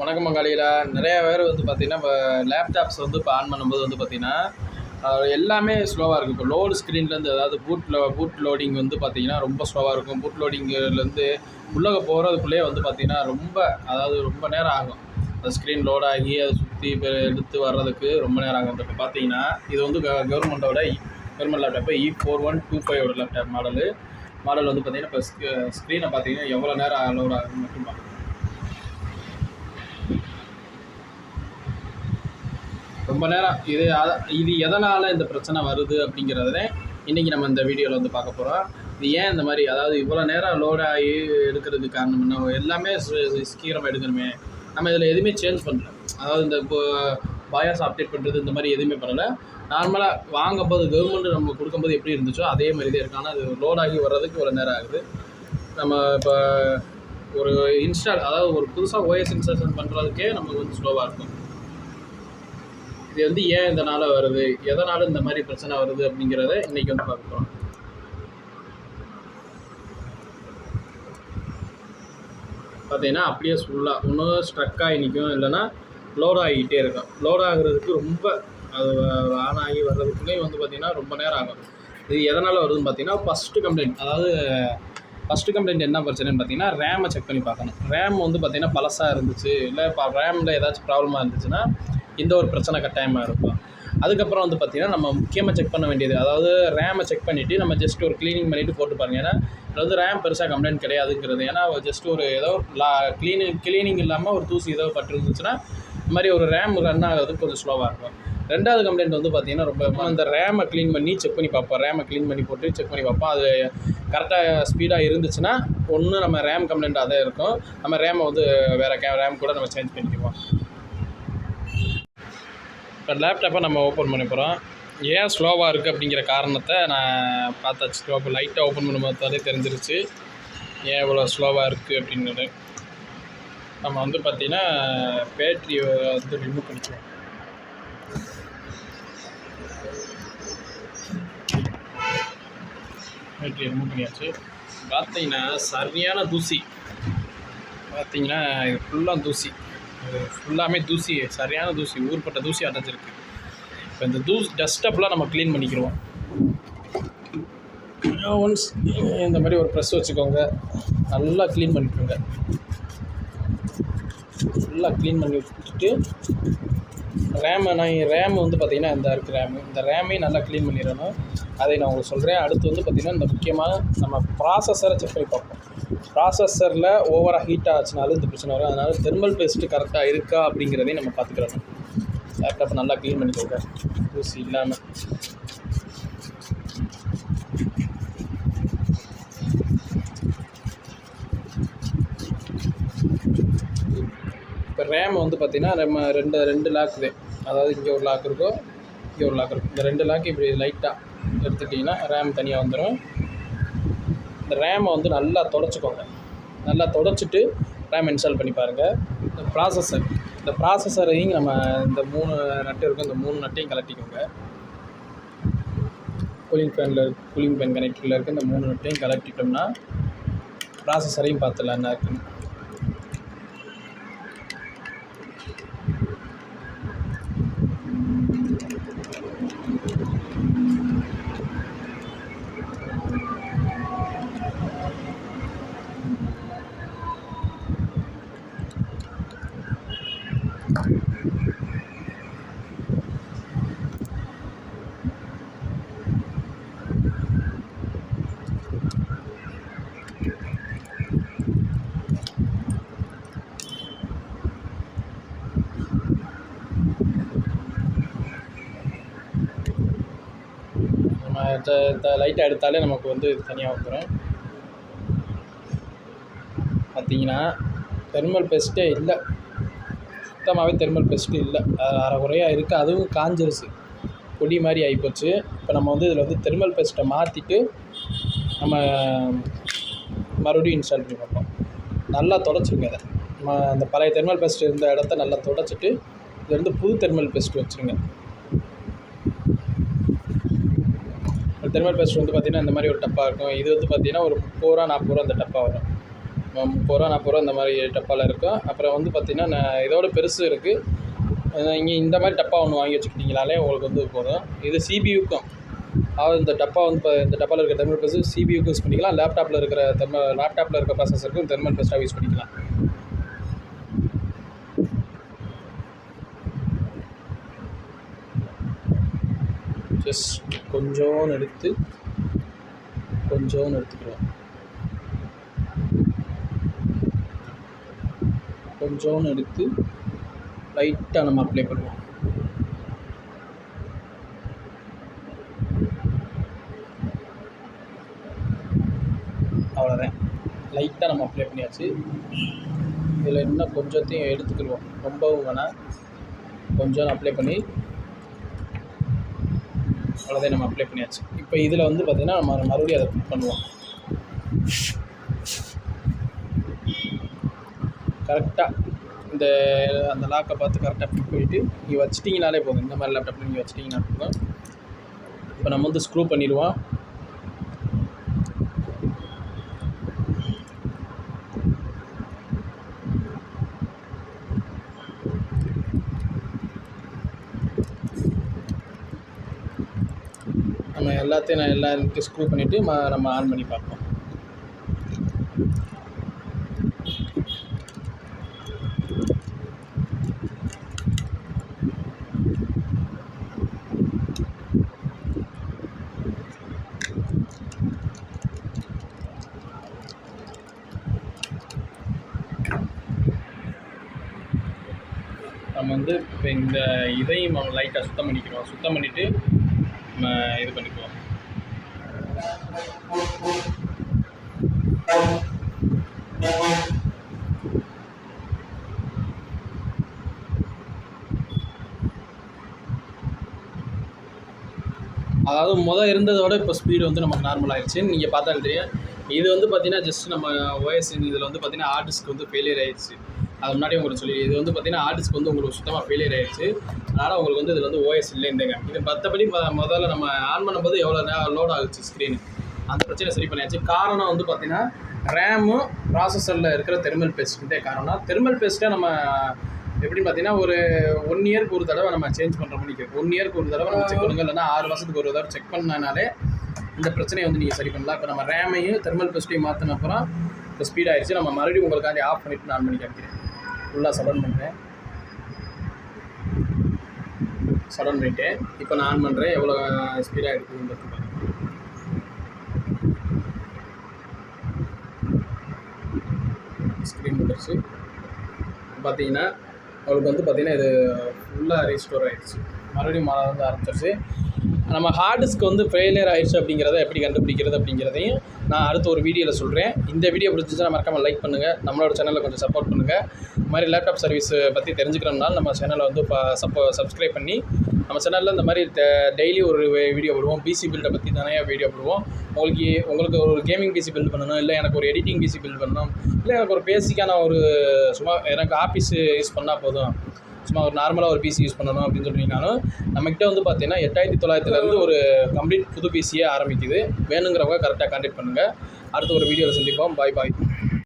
வணக்கம் மங்காளியில் நிறைய பேர் வந்து பார்த்திங்கன்னா இப்போ லேப்டாப்ஸ் வந்து இப்போ ஆன் பண்ணும்போது வந்து பார்த்திங்கன்னா எல்லாமே ஸ்லோவாக இருக்கும். இப்போ லோடு ஸ்க்ரீன்லேருந்து அதாவது பூட்டில் பூட் லோடிங் வந்து பார்த்திங்கன்னா ரொம்ப ஸ்லோவாக இருக்கும். பூட் லோடிங்லேருந்து உள்ளே போகிறதுக்குள்ளேயே வந்து பார்த்திங்கன்னா ரொம்ப அதாவது ரொம்ப நேரம் ஆகும். அந்த ஸ்க்ரீன் லோட் ஆகி அதை சுற்றி இப்போ எடுத்து வர்றதுக்கு ரொம்ப நேரம் ஆகும். இப்போ பார்த்தீங்கன்னா இது வந்து கவர்மெண்ட்டோட government laptop E four one two ஃபைவோட laptop model model வந்து பார்த்திங்கன்னா இப்போ ஸ்க்ரீனை பார்த்தீங்கன்னா எவ்வளோ நேரம் லோட் ஆகும் மட்டும் பார்க்கணும் ரொம்ப நேரம் இது இது எதனால் இந்த பிரச்சனை வருது அப்படிங்கிறத இன்றைக்கி நம்ம இந்த வீடியோவில் வந்து பார்க்க போகிறோம் இது ஏன் இந்த மாதிரி அதாவது இவ்வளோ நேரம் லோட் ஆகி எடுக்கிறதுக்கு காரணம் என்ன எல்லாமே சீக்கிரமாக எடுக்கணுமே. நம்ம இதில் எதுவுமே சேஞ்ச் பண்ணல. அதாவது இந்த இப்போ பயாஸ் அப்டேட் பண்ணுறது இந்த மாதிரி எதுவுமே பண்ணலை. நார்மலாக வாங்கும்போது கவர்மெண்ட் நம்ம கொடுக்கும்போது எப்படி இருந்துச்சோ அதே மாதிரி தான் இருக்கு. ஆனால் அது லோட் ஆகி வர்றதுக்கு இவ்வளோ நேரம் ஆகுது. நம்ம இப்போ ஒரு இன்ஸ்டால் அதாவது ஒரு புதுசாக ஓஎஸ் இன்ஸ்டாலேஷன் பண்ணுறதுக்கே நமக்கு வந்து ஸ்லோவாக இருக்கும். இது வந்து ஏன் இதனால் வருது? எதனால் இந்த மாதிரி பிரச்சனை வருது அப்படிங்கிறத இன்றைக்கி வந்து பார்க்குறோம் பார்த்தீங்கன்னா அப்படியே ஃபுல்லாக ஒன்றும் ஸ்ட்ரக் ஆகி நிற்கும் இல்லைன்னா லோட் ஆகிக்கிட்டே இருக்கும். லோட் ஆகுறதுக்கு ரொம்ப அது ஆன் ஆகி வர்றதுக்குள்ளேயும் வந்து பார்த்திங்கன்னா ரொம்ப நேரம் ஆகும். இது எதனால் வருதுன்னு பார்த்தீங்கன்னா ஃபஸ்ட்டு கம்ப்ளைண்ட் அதாவது ஃபஸ்ட்டு கம்ப்ளைண்ட் என்ன பிரச்சனைன்னு பார்த்தீங்கன்னா ரேமை செக் பண்ணி பார்க்கணும். ரேம் வந்து பார்த்தீங்கன்னா பழசாக இருந்துச்சு. இல்லை இப்போ ரேமில் ஏதாச்சும் ப்ராப்ளமாக இருந்துச்சுன்னா இந்த ஒரு பிரச்சனை கட்டாயமாக இருக்கும். அதுக்கப்புறம் வந்து பார்த்திங்கன்னா நம்ம முக்கியமாக செக் பண்ண வேண்டியது அதாவது ரேமை செக் பண்ணிவிட்டு நம்ம ஜஸ்ட் ஒரு க்ளீனிங் பண்ணிவிட்டு போட்டு பாருங்க. ஏன்னா இது வந்து ரேம் பெருசாக கம்ப்ளைண்ட் கிடையாதுங்கிறது. ஏன்னா ஜஸ்ட் ஒரு ஏதோ லா க்ளீனிங் க்ளீனிங் இல்லாமல் ஒரு தூசி ஏதோ பட்டிருந்துச்சுன்னா இந்த மாதிரி ஒரு ரேம் ரன் ஆகிறது கொஞ்சம் ஸ்லோவாக இருக்கும். ரெண்டாவது கம்ப்ளைண்ட் வந்து பார்த்திங்கன்னா ரொம்ப அந்த ரேமை க்ளீன் பண்ணி செக் பண்ணி பார்ப்போம். ரேமை க்ளீன் பண்ணி போட்டு செக் பண்ணி பார்ப்போம். அது கரெக்டாக ஸ்பீடாக இருந்துச்சுன்னா ஒன்று நம்ம ரேம் கம்ப்ளைண்ட் அதே இருக்கும். நம்ம ரேமை வந்து வேறு கே ரேம் கூட நம்ம சேஞ்ச் பண்ணிக்குவோம். இப்போ லேப்டாப்பை நம்ம ஓப்பன் பண்ணி போகிறோம் ஏன் ஸ்லோவாக இருக்குது அப்படிங்கிற காரணத்தை நான் பார்த்தாச்சு. இப்போ லைட்டாக ஓப்பன் பண்ணும் தெரிஞ்சிருச்சு. ஏன் இவ்வளோ ஸ்லோவாக இருக்குது அப்படின்னு. நம்ம வந்து பார்த்திங்கன்னா பேட்ரி வந்து ரிமூவ் பண்ணிக்குவோம் பேட்ரி ரிமூவ் பண்ணியாச்சு. பார்த்தீங்கன்னா சரியான தூசி. பார்த்தீங்கன்னா இது ஃபுல்லாக தூசி. ஃபுல்லாமே தூசி சரியான தூசி ஊர்பட்ட தூசி அடைஞ்சிருக்கு. இப்போ இந்த தூஸ் டஸ்டப்லாம் நம்ம க்ளீன் பண்ணிக்கிறோம் ஒன்ஸ் இந்த மாதிரி ஒரு ப்ரெஸ் வச்சுக்கோங்க. நல்லா க்ளீன் பண்ணிக்கோங்க. ஃபுல்லாக க்ளீன் பண்ணி விட்டுட்டு ரேம் நான் ரேம் வந்து பார்த்திங்கன்னா இந்த இருக்குது ரேமு இந்த ரேமையும் நல்லா க்ளீன் பண்ணிடணும். அதை நான் உங்களுக்கு சொல்கிறேன் அடுத்து வந்து பார்த்திங்கன்னா இந்த முக்கியமாக நம்ம ப்ராசஸரை செக் பண்ணி பார்ப்போம். ப்ராசஸரில் ஓவராக ஹீட் ஆச்சுனாலும் இந்த பிரச்சனை வரும் அதனால் தெர்மல் பேஸ்ட்டு கரெக்டாக இருக்கா அப்படிங்கிறதையும் நம்ம பார்த்துக்கிறோம் லேப்டாப் நல்லா க்ளீன் பண்ணிக்கோங்க. தூசி இல்லாமல் இப்போ ரேம் வந்து பார்த்திங்கன்னா நம்ம ரெண்டு ரெண்டு லாக் இது. அதாவது இங்கே ஒரு லாக் இருக்கும் இங்கே ஒரு லாக் இருக்கும். இந்த ரெண்டு லாக் இப்படி லைட்டாக எடுத்துட்டிங்கன்னா ரேம் தனியாக வந்துடும் இந்த ரேமை வந்து நல்லா தொடச்சிக்கோங்க. நல்லா தொடச்சிட்டு ரேம் இன்ஸ்டால் பண்ணி பாருங்கள் இந்த ப்ராசஸர் இந்த ப்ராசஸரையும் நம்ம இந்த மூணு நட்டு இருக்கும் இந்த மூணு நட்டையும் கலட்டிக்கோங்க. கூலிங் ஃபேனில் கூலிங் ஃபேன் கனெக்டரில் இருக்க இந்த மூணு நட்டையும் கலட்டிட்டோம்னா ப்ராசஸரையும் பார்த்துடலாம். என்ன இருக்குன்னு. லைட்டாக எடுத்தாலே நமக்கு வந்து தனியாக வந்துடும் பார்த்தீங்கன்னா தெர்மல் பெஸ்ட்டே இல்லை. சுத்தமாகவே தெர்மல் பெஸ்ட்டு இல்லை. அரை குறையாக இருக்குது அதுவும் காஞ்சிருச்சு. பொடி மாதிரி ஆகிப்போச்சு இப்போ நம்ம வந்து இதில் வந்து தெர்மல் பெஸ்ட்டை மாற்றிட்டு நம்ம மறுபடியும் இன்ஸ்டால் பண்ணி பார்ப்போம். நல்லா தொடச்சிருங்க அதை நம்ம அந்த பழைய தெர்மல் பெஸ்ட் இருந்த இடத்த நல்லா தொடச்சிட்டு இது வந்து புது தெர்மல் பெஸ்ட் வச்சுருங்க. தெர்மல் பேஸ்ட் வந்து பார்த்திங்கன்னா இந்த மாதிரி ஒரு டப்பா இருக்கும். இது வந்து பார்த்திங்கன்னா ஒரு முப்பது ரூபா நாற்பது ரூபா அந்த டப்பா வரும். முப்பது ரூபா நாற்பது ரூபா இந்த மாதிரி டப்பாவில் இருக்கும். அப்புறம் வந்து பார்த்திங்கன்னா நான் இதோட பெருசு இருக்குது இங்கே இந்த மாதிரி டப்பா ஒன்று வாங்கி வச்சுக்கிட்டிங்கனாலே உங்களுக்கு வந்து போதும். இது சிபியூக்கும் அதாவது இந்த டப்பா வந்து இப்போ இந்த டப்பாவில் இருக்கிற தெர்மல் பேஸ்ட் சிபியூக்கு யூஸ் பண்ணிக்கலாம். லேப்டாப்பில் இருக்கிற தெர்மல் லேப்டாப்பில் இருக்கிற ப்ராசஸருக்கும் தெர்மல் பேஸ்ட்டாக யூஸ் பண்ணிக்கலாம். ஜஸ்ட் கொஞ்சோன்னு எடுத்து கொஞ்சோன்னு எடுத்துக்கிறோம் கொஞ்சோன்னு எடுத்து லைட்டாக நம்ம அப்ளை பண்ணுவோம். அவ்வளோதான் லைட்டாக நம்ம அப்ளை பண்ணியாச்சு. இதில் இன்னும் கொஞ்சத்தையும் எடுத்துக்கிடுவோம். ரொம்பவும் வேணால் கொஞ்சம் அப்ளை பண்ணி அவ்வளோதான் நம்ம அப்ளை பண்ணியாச்சு. இப்போ இதில் வந்து பார்த்திங்கன்னா நம்ம மறுபடியும் அதை புக் பண்ணுவோம். கரெக்டாக இந்த அந்த லாக்கை பார்த்து கரெக்டாக ஃபிட் நீங்கள் வச்சிட்டிங்கனாலே போதும். இந்த மாதிரி லேப்டாப்பில் நீங்கள் வச்சிட்டிங்கன்னா போதும் இப்போ நம்ம வந்து ஸ்க்ரூ பண்ணிடுவோம். எல்லாத்தையும் நான் எல்லாத்தையும் ஸ்க்ரூ பண்ணிவிட்டு ம நம்ம ஆன் பண்ணி பார்ப்போம். நம்ம வந்து இப்போ இந்த இதையும் நம்ம லைட்டாக சுத்தம் பண்ணிக்கிறோம் சுத்தம் பண்ணிவிட்டு இது பண்ணிக்குவோம். அதாவது முத இருந்ததோட இப்போ ஸ்பீடு வந்து நமக்கு நார்மல் ஆயிடுச்சு. நீங்கள் பார்த்தாலும் தெரியும். இது வந்து பார்த்தீங்கன்னா ஜஸ்ட் நம்ம ஓஎஸ் இதில் வந்து பார்த்தீங்கன்னா ஹார்ட் வந்து ஃபெயிலியர் ஆயிடுச்சு. அது முன்னாடி உங்களுக்கு சொல்லி இது வந்து பார்த்தீங்கன்னா ஹார்ட் வந்து உங்களுக்கு சுத்தமாக ஃபெயிலியர் ஆயிடுச்சு. அதனால் உங்களுக்கு வந்து இதில் வந்து ஓஎஸ் இல்லை இந்த இது மற்றபடி முதல்ல நம்ம ஆன் பண்ணும்போது எவ்வளோ நேரம் லோட் ஆகுச்சு ஸ்க்ரீனு அந்த பிரச்சனை சரி பண்ணியாச்சு. காரணம் வந்து பார்த்தீங்கன்னா ரேமும் ப்ராசஸரில் இருக்கிற தெர்மல் பேஸ்ட்டுன்றே காரணம். தெர்மல் பேஸ்ட்டை நம்ம எப்படின்னு பார்த்தீங்கன்னா ஒரு ஒன் இயர்க்கு ஒரு தடவை நம்ம சேஞ்ச் பண்ணுற மாதிரி ஒன் இயர்க்கு ஒரு தடவை நம்ம செக் பண்ணுங்க. இல்லைன்னா ஆறு மாதத்துக்கு ஒரு தடவை செக் பண்ணனாலே இந்த பிரச்சனையை வந்து நீங்கள் சரி பண்ணலாம். இப்போ நம்ம ரேமையும் தெர்மல் பேஸ்ட்டையும் மாற்றின அப்புறம் இப்போ ஸ்பீட் ஆயிடுச்சு. நம்ம மறுபடியும் உங்களுக்காண்டி ஆஃப் பண்ணிவிட்டு நான் பண்ணி காமிக்கிறேன். ஃபுல்லாக சடன் பண்ணுறேன் சடன் பண்ணிட்டேன். இப்போ நான் ஆன் பண்ணுறேன் எவ்வளோ ஸ்பீடாக இருக்குதுன்னு பார்த்து ஸ்க்ரீன் வந்துருச்சு. பார்த்தீங்கன்னா அவளுக்கு வந்து பார்த்திங்கன்னா இது ஃபுல்லாக ரீஸ்டோர் ஆகிடுச்சு மறுபடியும் மழை வந்து ஆரம்பிச்சிருச்சு. நம்ம ஹார்ட் டிஸ்க் வந்து ஃபெயிலியர் ஆயிடுச்சு அப்படிங்கிறத எப்படி கண்டுபிடிக்கிறது அப்படிங்கிறதையும் நான் அடுத்த ஒரு வீடியோவில் சொல்கிறேன் இந்த வீடியோ பிடிச்சிச்சுன்னா மறக்காமல் லைக் பண்ணுங்கள் நம்மளோட சேனலை கொஞ்சம் சப்போர்ட் பண்ணுங்கள் இந்த மாதிரி லேப்டாப் சர்வீஸ் பற்றி தெரிஞ்சுக்கிறோம்னால நம்ம சேனலை வந்து சப்போ சப்ஸ்கிரைப் பண்ணி நம்ம சேனலில் இந்த மாதிரி டெய்லி ஒரு வீடியோ போடுவோம். பிசி பில்டை பற்றி தானே வீடியோ போடுவோம். உங்களுக்கு உங்களுக்கு ஒரு கேமிங் பிசி பில்ட் பண்ணணும் இல்லை எனக்கு ஒரு எடிட்டிங் பிசி பில்ட் பண்ணணும் இல்லை எனக்கு ஒரு பேசிக்கான ஒரு சும்மா எனக்கு ஆஃபீஸ் யூஸ் பண்ணால் போதும். சும்மா ஒரு நார்மலாக ஒரு பிசி யூஸ் பண்ணணும் அப்படின்னு சொன்னீங்கன்னாலும் நம்மக்கிட்ட வந்து பார்த்தீங்கன்னா எட்டாயிரத்தி தொள்ளாயிரத்துலேருந்து ஒரு கம்ப்ளீட் புது பிசியே ஆரம்பிக்குது. வேணுங்கிறவங்க கரெக்டாக கான்டாக்ட் பண்ணுங்கள் அடுத்த ஒரு வீடியோவில் சந்திப்போம். பாய் பாய்